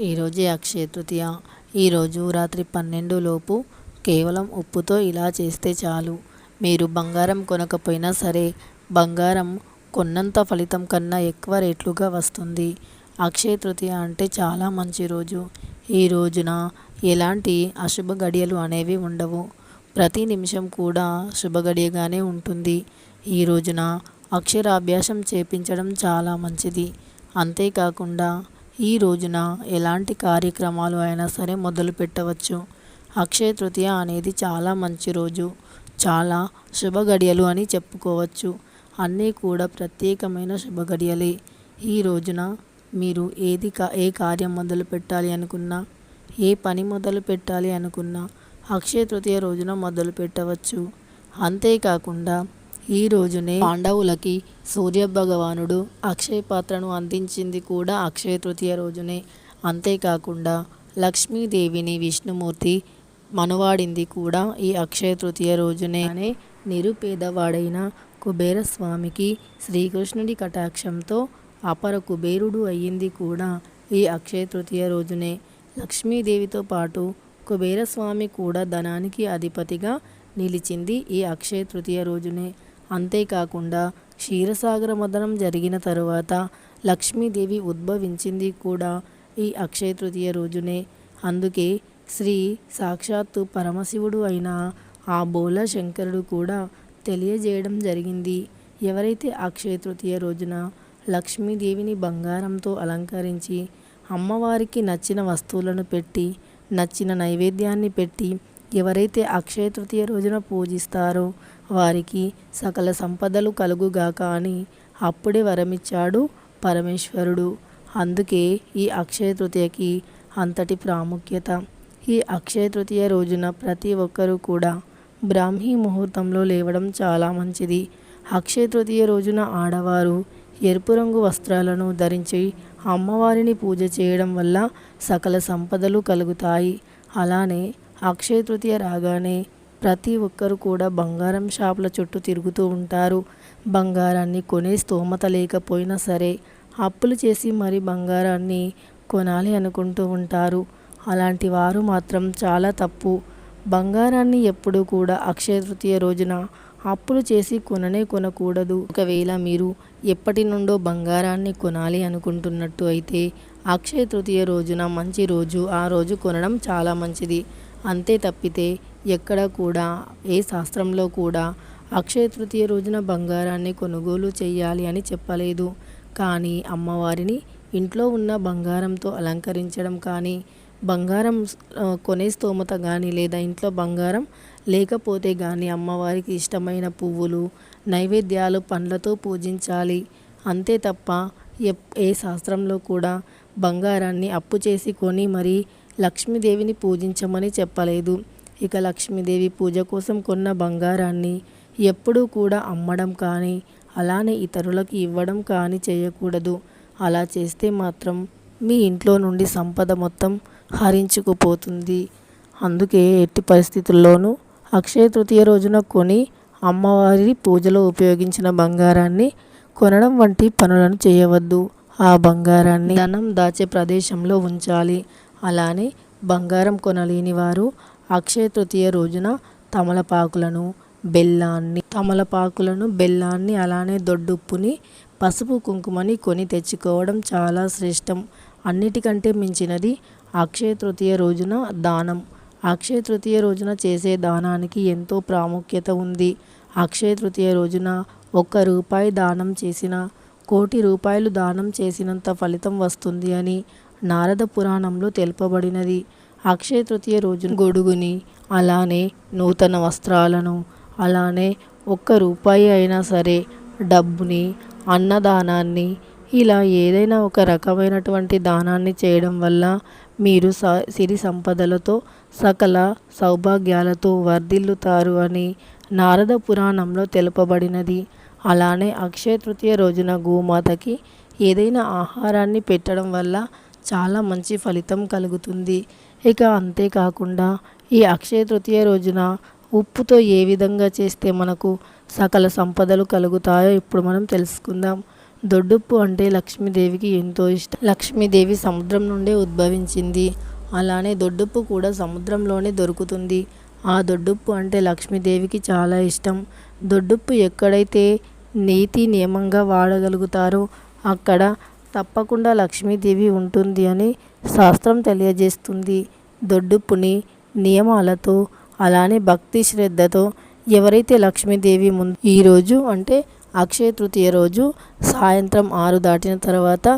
ఈరోజే అక్షయ తృతీయ. ఈరోజు రాత్రి పన్నెండు లోపు కేవలం ఉప్పుతో ఇలా చేస్తే చాలు. మీరు బంగారం కొనకపోయినా సరే బంగారం కొన్నంత ఫలితం కన్నా ఎక్కువ రేట్లుగా వస్తుంది. అక్షయ తృతీయ అంటే చాలా మంచి రోజు. ఈ రోజున ఎలాంటి అశుభ గడియలు అనేవి ఉండవు. ప్రతి నిమిషం కూడా శుభ గడియగానే ఉంటుంది. ఈ రోజున అక్షరాభ్యాసం చేపించడం చాలా మంచిది. అంతేకాకుండా ఈ రోజున ఎలాంటి కార్యక్రమాలు అయినా సరే మొదలు పెట్టవచ్చు. అక్షయ తృతీయ అనేది చాలా మంచి రోజు చాలా శుభ గడియలు అని చెప్పుకోవచ్చు. అన్నీ కూడా ప్రత్యేకమైన శుభ గడియలే. ఈ రోజున మీరు ఏది కా ఏ కార్యం మొదలు పెట్టాలి అనుకున్నా ఏ పని మొదలు పెట్టాలి అనుకున్నా అక్షయ తృతీయ రోజున మొదలు పెట్టవచ్చు. అంతేకాకుండా ఈ రోజునే పాండవులకి సూర్య భగవానుడు అక్షయ పాత్రను అందించింది కూడా అక్షయ తృతీయ రోజునే. అంతేకాకుండా లక్ష్మీదేవిని విష్ణుమూర్తి మనువాడింది కూడా ఈ అక్షయ తృతీయ రోజునే. అనే నిరుపేదవాడైన కుబేరస్వామికి శ్రీకృష్ణుడి కటాక్షంతో అపర కుబేరుడు అయ్యింది కూడా ఈ అక్షయ తృతీయ రోజునే. లక్ష్మీదేవితో పాటు కుబేరస్వామి కూడా ధనానికి అధిపతిగా నిలిచింది ఈ అక్షయ తృతీయ రోజునే. అంతేకాకుండా క్షీరసాగర మదనం జరిగిన తరువాత లక్ష్మీదేవి ఉద్భవించింది కూడా ఈ అక్షయ తృతీయ రోజునే. అందుకే శ్రీ సాక్షాత్తు పరమశివుడు అయిన ఆ బోల శంకరుడు కూడా తెలియజేయడం జరిగింది. ఎవరైతే అక్షయ తృతీయ రోజున లక్ష్మీదేవిని బంగారంతో అలంకరించి అమ్మవారికి నచ్చిన వస్తువులను పెట్టి నచ్చిన నైవేద్యాన్ని పెట్టి ఎవరైతే అక్షయ తృతీయ రోజున పూజిస్తారో వారికి సకల సంపదలు కలుగుగాక అని అప్పుడే వరమిచ్చాడు పరమేశ్వరుడు. అందుకే ఈ అక్షయ తృతీయకి అంతటి ప్రాముఖ్యత. ఈ అక్షయ తృతీయ రోజున ప్రతి ఒక్కరూ కూడా బ్రాహ్మీ ముహూర్తంలో లేవడం చాలా మంచిది. అక్షయ తృతీయ రోజున ఆడవారు ఎరుపు రంగు వస్త్రాలను ధరించి అమ్మవారిని పూజ చేయడం వల్ల సకల సంపదలు కలుగుతాయి. అలానే అక్షయ తృతీయ రాగానే ప్రతి ఒక్కరు కూడా బంగారం షాపుల చుట్టూ తిరుగుతూ ఉంటారు. బంగారాన్ని కొనే స్తోమత లేకపోయినా సరే అప్పులు చేసి మరి బంగారాన్ని కొనాలి అనుకుంటూ ఉంటారు. అలాంటి వారు మాత్రం చాలా తప్పు. బంగారాన్ని ఎప్పుడూ కూడా అక్షయ తృతీయ రోజున అప్పులు చేసి కొననే కొనకూడదు. ఒకవేళ మీరు ఎప్పటి నుండో బంగారాన్ని కొనాలి అనుకుంటున్నట్టు అయితే అక్షయ తృతీయ రోజున మంచి రోజు ఆ రోజు కొనడం చాలా మంచిది. అంతే తప్పితే ఎక్కడ కూడా ఏ శాస్త్రంలో కూడా అక్షయ తృతీయ రోజున బంగారాన్ని కొనుగోలు చేయాలి అని చెప్పలేదు. కానీ అమ్మవారిని ఇంట్లో ఉన్న బంగారంతో అలంకరించడం కానీ బంగారం కొనే స్తోమత కానీ లేదా ఇంట్లో బంగారం లేకపోతే కానీ అమ్మవారికి ఇష్టమైన పువ్వులు నైవేద్యాలు పండ్లతో పూజించాలి. అంతే తప్ప ఏ శాస్త్రంలో కూడా బంగారాన్ని అప్పు చేసి కొని మరి లక్ష్మీదేవిని పూజించమని చెప్పలేదు. ఇక లక్ష్మీదేవి పూజ కోసం కొన్న బంగారాన్ని ఎప్పుడూ కూడా అమ్మడం కానీ అలానే ఇతరులకు ఇవ్వడం కానీ చేయకూడదు. అలా చేస్తే మాత్రం మీ ఇంట్లో నుండి సంపద మొత్తం హరించుకుపోతుంది. అందుకే ఎట్టి పరిస్థితుల్లోనూ అక్షయ తృతీయ రోజున కొని అమ్మవారి పూజలో ఉపయోగించిన బంగారాన్ని కొనడం వంటి పనులను చేయవద్దు. ఆ బంగారాన్ని ధనం దాచే ప్రదేశంలో ఉంచాలి. అలానే బంగారం కొనలేని వారు అక్షయ తృతీయ రోజున తమలపాకులను బెల్లాన్ని తమలపాకులను బెల్లాన్ని అలానే దొడ్డుప్పుని పసుపు కుంకుమని కొని తెచ్చుకోవడం చాలా శ్రేష్టం. అన్నిటికంటే మించినది అక్షయ తృతీయ రోజున దానం. అక్షయ తృతీయ రోజున చేసే దానానికి ఎంతో ప్రాముఖ్యత ఉంది. అక్షయ తృతీయ రోజున ఒక్క రూపాయి దానం చేసిన కోటి రూపాయలు దానం చేసినంత ఫలితం వస్తుంది అని నారద పురాణంలో తెలుపబడినది. అక్షయ తృతీయ రోజున గొడుగుని అలానే నూతన వస్త్రాలను అలానే ఒక్క రూపాయి అయినా సరే డబ్బుని అన్నదానాన్ని ఇలా ఏదైనా ఒక రకమైనటువంటి దానాన్ని చేయడం వల్ల మీరు స సిరి సంపదలతో సకల సౌభాగ్యాలతో వర్ధిల్లుతారు అని నారద పురాణంలో తెలుపబడినది. అలానే అక్షయ తృతీయ రోజున గోమాతకి ఏదైనా ఆహారాన్ని పెట్టడం వల్ల చాలా మంచి ఫలితం కలుగుతుంది. ఇక అంతేకాకుండా ఈ అక్షయ తృతీయ రోజున ఉప్పుతో ఏ విధంగా చేస్తే మనకు సకల సంపదలు కలుగుతాయో ఇప్పుడు మనం తెలుసుకుందాం. దొడ్డుప్పు అంటే లక్ష్మీదేవికి ఎంతో ఇష్టం. లక్ష్మీదేవి సముద్రం నుండే ఉద్భవించింది. అలానే దొడ్డుప్పు కూడా సముద్రంలోనే దొరుకుతుంది. ఆ దొడ్డుప్పు అంటే లక్ష్మీదేవికి చాలా ఇష్టం. దొడ్డుప్పు ఎక్కడైతే నీతి నియమంగా వాడగలుగుతారో అక్కడ తప్పకుండా లక్ష్మీదేవి ఉంటుంది అని శాస్త్రం తెలియజేస్తుంది. దొడ్డుప్పుని నియమాలతో అలానే భక్తి శ్రద్ధతో ఎవరైతే లక్ష్మీదేవి ముందు ఈరోజు అంటే అక్షయ తృతీయ రోజు సాయంత్రం ఆరు దాటిన తర్వాత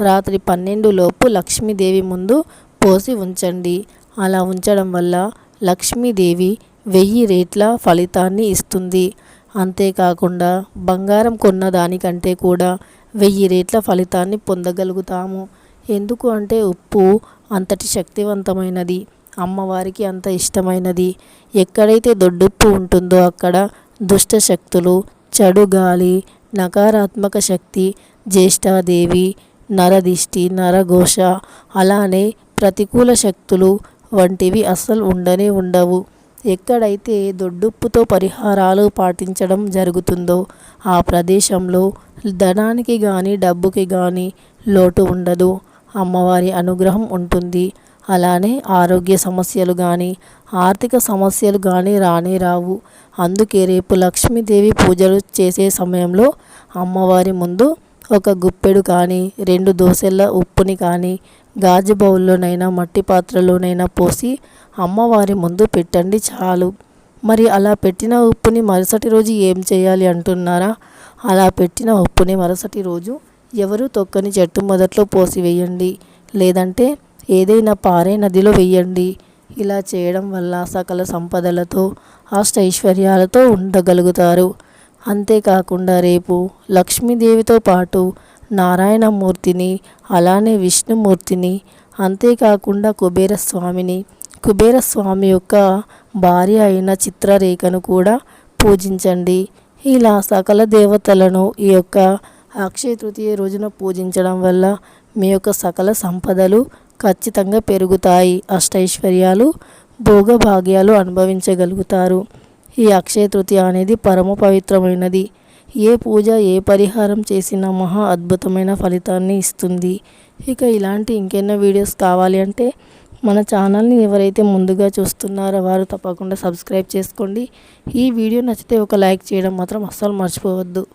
రాత్రి పన్నెండు లోపు లక్ష్మీదేవి ముందు పోసి ఉంచండి. అలా ఉంచడం వల్ల లక్ష్మీదేవి వెయ్యి రేట్ల ఫలితాన్ని ఇస్తుంది. అంతేకాకుండా బంగారం కొన్న దానికంటే కూడా వెయ్యి రేట్ల ఫలితాన్ని పొందగలుగుతాము. ఎందుకు అంటే ఉప్పు అంతటి శక్తివంతమైనది అమ్మవారికి అంత ఇష్టమైనది. ఎక్కడైతే దొడ్డుప్పు ఉంటుందో అక్కడ దుష్ట శక్తులు చెడు గాలి నకారాత్మక శక్తి జ్యేష్ఠాదేవి నరదిష్టి నరఘోష అలానే ప్రతికూల శక్తులు వంటివి అస్సలు ఉండనే ఉండవు. ఎక్కడైతే దొడ్డుప్పుతో పరిహారాలు పాటించడం జరుగుతుందో ఆ ప్రదేశంలో ధనానికి కానీ డబ్బుకి కానీ లోటు ఉండదు. అమ్మవారి అనుగ్రహం ఉంటుంది. అలానే ఆరోగ్య సమస్యలు కానీ ఆర్థిక సమస్యలు కానీ రానే రావు. అందుకే రేపు లక్ష్మీదేవి పూజలు చేసే సమయంలో అమ్మవారి ముందు ఒక గుప్పెడు కానీ రెండు దోశల ఉప్పుని కానీ గాజు బౌల్లోనైనా మట్టి పాత్రలోనైనా పోసి అమ్మవారి ముందు పెట్టండి చాలు. మరి అలా పెట్టిన ఉప్పుని మరుసటి రోజు ఏం చేయాలి అంటున్నారా? అలా పెట్టిన ఉప్పుని మరుసటి రోజు ఎవరు తొక్కని చెట్టు మొదట్లో పోసివేయండి లేదంటే ఏదైనా పారే నదిలో వెయ్యండి ఇలా చేయడం వల్ల సకల సంపదలతో అష్టైశ్వర్యాలతో ఉండగలుగుతారు. అంతేకాకుండా రేపు లక్ష్మీదేవితో పాటు నారాయణమూర్తిని అలానే విష్ణుమూర్తిని అంతేకాకుండా కుబేరస్వామిని కుబేరస్వామి యొక్క భార్య అయిన చిత్రరేఖను కూడా పూజించండి. ఇలా సకల దేవతలను ఈ యొక్క అక్షయ తృతీయ రోజున పూజించడం వల్ల మీ యొక్క సకల సంపదలు ఖచ్చితంగా పెరుగుతాయి. అష్టైశ్వర్యాలు భోగభాగ్యాలు అనుభవించగలుగుతారు. ఈ అక్షయ తృతీయ అనేది పరమ పవిత్రమైనది. ఏ పూజ ఏ పరిహారం చేసినా మహా అద్భుతమైన ఫలితాన్ని ఇస్తుంది. ఇక ఇలాంటి ఇంకెన్నో వీడియోస్ కావాలి అంటే మన ఛానల్ని ఎవరైతే ముందుగా చూస్తున్నారో వారు తప్పకుండా సబ్స్క్రైబ్ చేసుకోండి. ఈ వీడియో నచ్చితే ఒక లైక్ చేయడం మాత్రం అస్సలు మర్చిపోవద్దు.